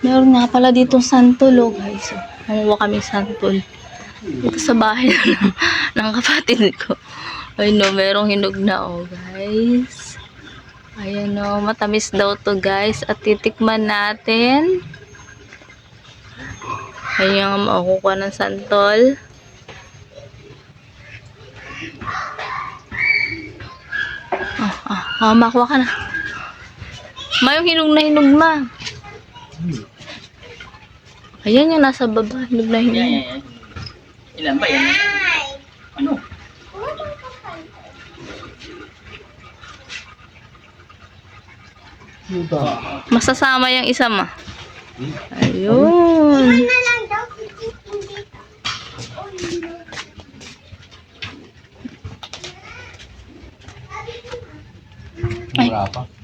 Meron nga pala dito santol, oh guys. Oh. Mamuha kami santol. Dito sa bahay ng, ng kapatid ko. Ay no, merong hinog na, oh guys. Ayan oh, matamis daw to guys. At titikman natin. Ayan nga makukuha ng santol. Ah, ah, ah, makuha ka na. Ma, yung hinog na hinog ma. Ayan yung nasa baba. Hinog na hinog. Yan, yan, yan. Ilan ba yan? Ano? Masasama yung isa ma. Ayun. Ay. Wala pa.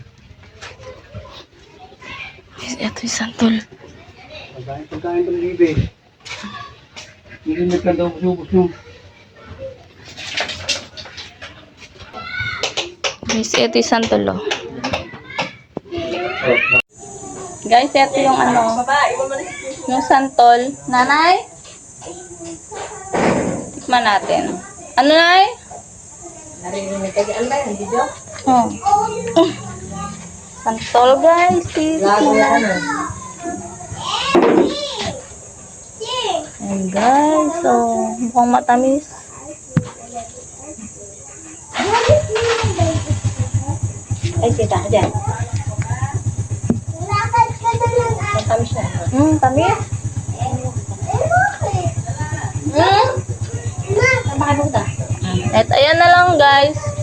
Ito yung santol. Pagkain, pagkain ng libe. Hindi na daw subos yung Guys, ito yung santol oh. Guys, ito yung ano. Yung santol. Nanay? Tikman natin. Ano, Nay? Oh. Oh. Santol, guys. Titikman. Ayan, guys. So, mukhang matamis. Ay, kita ka dyan. Matamis na. Hmm, tamis. Hmm? Bakit mo? At ayan na lang, guys.